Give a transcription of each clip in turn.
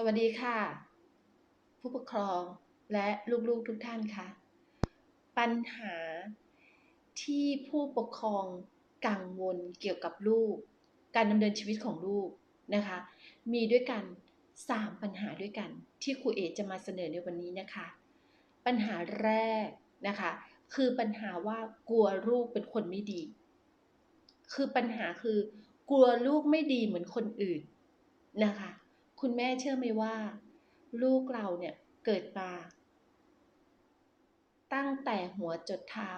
สวัสดีค่ะ ผู้ปกครองและลูกๆทุกท่านค่ะปัญหาที่ผู้ปกครองกังวลเกี่ยวกับลูก การดำเนินชีวิตของลูกนะคะ มีด้วยกัน 3 ปัญหาด้วยกันที่ครูเอจะมาเสนอในวันนี้นะคะ ปัญหาแรกนะคะ คือปัญหาว่ากลัวลูกเป็นคนไม่ดี คือปัญหาคือกลัวลูกไม่ดีเหมือนคนอื่นนะคะ คุณแม่เชื่อไหมว่า ลูกเราเนี่ยเกิดมา ตั้งแต่หัวจดเท้า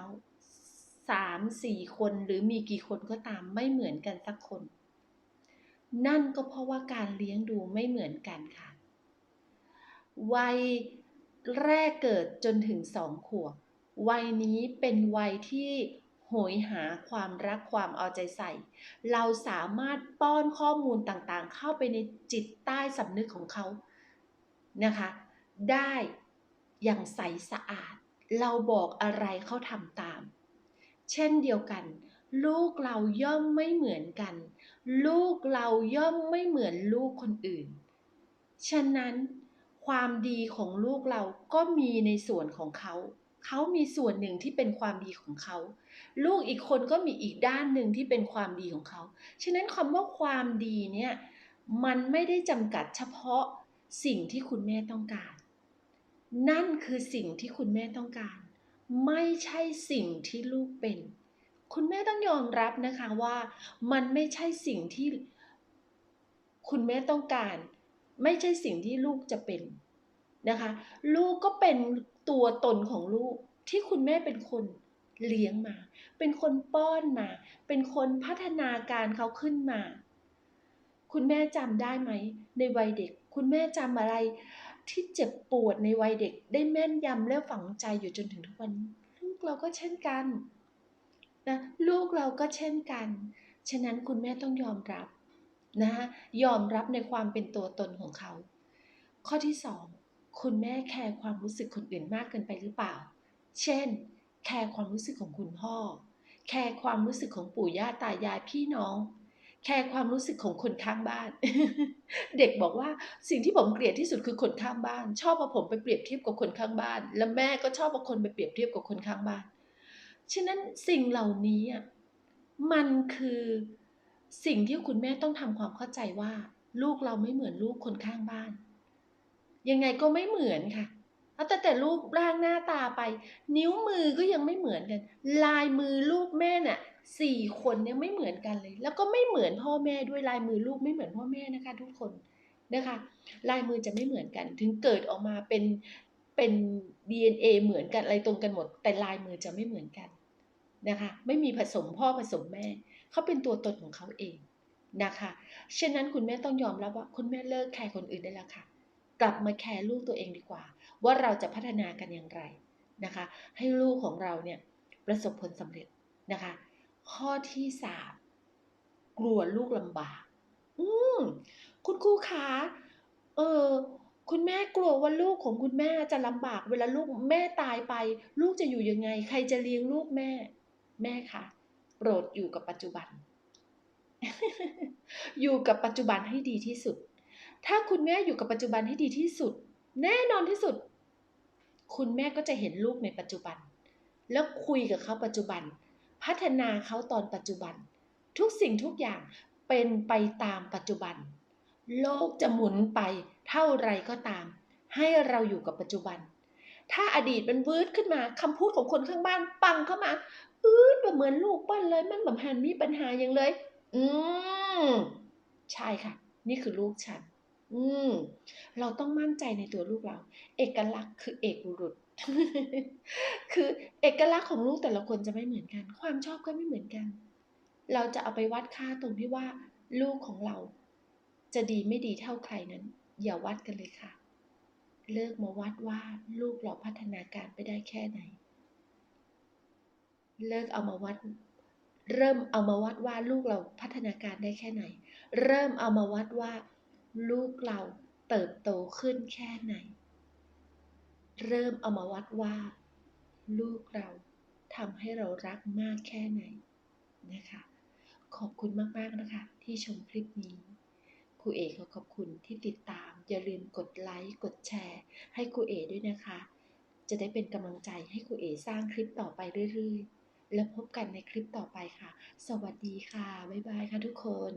สามสี่คนหรือมีกี่คนก็ตามไม่เหมือนกันสักคน นั่นก็เพราะว่าการเลี้ยงดูไม่เหมือนกันค่ะ วัยแรกเกิดจนถึงสองขวบวัยนี้เป็นวัยที่ โหยหาความรักความเอาใจใส่ เราสามารถป้อนข้อมูลต่างๆ เข้าไปในจิตใต้สำนึกของเขานะคะ ได้อย่างใสสะอาด เราบอกอะไรเขาทำตาม เช่นเดียวกัน ลูกเราย่อมไม่เหมือนกัน ลูกเราย่อมไม่เหมือนลูกคนอื่น ฉะนั้นความดีของลูกเราก็มีในส่วนของเขา เขามีส่วนหนึ่งที่เป็นความดีของเขา ลูกอีกคนก็มีอีกด้านหนึ่งที่เป็นความดีของเขา ฉะนั้นคำว่าความดีเนี่ยมันไม่ได้จำกัดเฉพาะสิ่งที่คุณแม่ต้องการ นั่นคือสิ่งที่คุณแม่ต้องการ ไม่ใช่สิ่งที่ลูกเป็น คุณแม่ต้องยอมรับนะคะว่ามันไม่ใช่สิ่งที่คุณแม่ต้องการ ไม่ใช่สิ่งที่ลูกจะเป็น นะคะ ลูกก็เป็นตัวตนของลูกที่คุณแม่เป็นคนเลี้ยงมา เป็นคนป้อนมา เป็นคนพัฒนาการเขาขึ้นมา คุณแม่จำได้ไหม ในวัยเด็ก คุณแม่จำอะไรที่เจ็บปวดในวัยเด็ก ได้แม่นยำและฝังใจอยู่จนถึงทุกวันลูกเราก็เช่นกันนะลูกเราก็เช่นกัน ฉะนั้นคุณแม่ต้องยอมรับนะยอมรับในความเป็นตัวตนของเขา ข้อที่สอง คุณแม่แคร์ความรู้สึกคนอื่นมากเกินไปหรือเปล่า เช่น แคร์ความรู้สึกของคุณพ่อ แคร์ความรู้สึกของปู่ย่าตายายพี่น้อง แคร์ความรู้สึกของคนข้างบ้าน เด็กบอกว่าสิ่งที่ผมเกลียดที่สุดคือคนข้างบ้าน ชอบเอาผมไปเปรียบเทียบกับคนข้างบ้าน แล้วแม่ก็ชอบเอาคนไปเปรียบเทียบกับคนข้างบ้าน ฉะนั้นสิ่งเหล่านี้มันคือสิ่งที่คุณแม่ต้องทำความเข้าใจว่า ลูกเราไม่เหมือนลูกคนข้างบ้าน ยังไงก็ไม่เหมือนค่ะเอาแต่แต่รูปร่างหน้าตาไป นิ้วมือก็ยังไม่เหมือนกัน ลายมือลูกแม่น่ะสี่คนเนี่ยไม่เหมือนกันเลย แล้วก็ไม่เหมือนพ่อแม่ด้วยลายมือลูกไม่เหมือนพ่อแม่นะคะ ทุกคนนะคะลายมือจะไม่เหมือนกัน ถึงเกิดออกมาเป็นเป็น DNA เหมือนกันอะไรตรงกันหมด แต่ลายมือจะไม่เหมือนกันนะคะไม่มีผสมพ่อผสมแม่เขาเป็นตัวตนของเขาเองนะคะฉะนั้นคุณแม่ต้องยอมรับว่าคุณแม่เลิกแคร์คนอื่นได้แล้วค่ะ กลับมาแคร์ลูกตัวเองดีกว่า ว่าเราจะพัฒนากันอย่างไรนะคะ ให้ลูกของเราเนี่ยประสบผลสำเร็จนะคะ ข้อที่สามกลัวลูกลำบาก อืมคุณครูคะเออคุณแม่กลัวว่าลูกของคุณแม่จะลำบาก เวลาลูกแม่ตายไป ลูกจะอยู่ยังไง ใครจะเลี้ยงลูกแม่ แม่คะโปรดอยู่กับปัจจุบัน อยู่กับปัจจุบันให้ดีที่สุด ถ้าคุณแม่อยู่กับปัจจุบันให้ดีที่สุด แน่นอนที่สุด คุณแม่ก็จะเห็นลูกในปัจจุบัน แล้วคุยกับเขาปัจจุบัน พัฒนาเขาตอนปัจจุบัน ทุกสิ่งทุกอย่างเป็นไปตามปัจจุบัน โลกจะหมุนไปเท่าไรก็ตาม ให้เราอยู่กับปัจจุบัน ถ้าอดีตมันวืดขึ้นมาคำพูดของคนข้างบ้านปังเข้ามาอืดแบบเหมือนลูกปั้นเลย มันแบบหันมีปัญหาอย่างเลย อืมใช่ค่ะ นี่คือลูกฉัน อืม เราต้องมั่นใจในตัวลูกเรา เอกลักษณ์คือเอกบุรุษ คือเอกลักษณ์ของลูกแต่ละคนจะไม่เหมือนกัน ความชอบก็ไม่เหมือนกัน เราจะเอาไปวัดค่าตรงที่ว่า ลูกของเรา จะดีไม่ดีเท่าใครนั้น อย่าวัดกันเลยค่ะ เลิกมาวัดว่าลูกเราพัฒนาการไปได้แค่ไหน เลิกเอามาวัด เริ่มเอามาวัดว่าลูกเราพัฒนาการได้แค่ไหน เริ่มเอามาวัดว่า ลูกเราเติบโตขึ้นแค่ไหน เริ่มเอามาวัดว่า ลูกเราทำให้เรารักมากแค่ไหนนะคะ ขอบคุณมากๆนะคะ ที่ชมคลิปนี้ครูเอขอขอบคุณที่ติดตาม อย่าลืมกดไลค์กดแชร์ ให้ครูเอด้วยนะคะ จะได้เป็นกำลังใจให้ครูเอสร้างคลิปต่อไปเรื่อยๆ แล้วพบกันในคลิปต่อไปค่ะ สวัสดีค่ะ บ๊ายบายค่ะทุกคน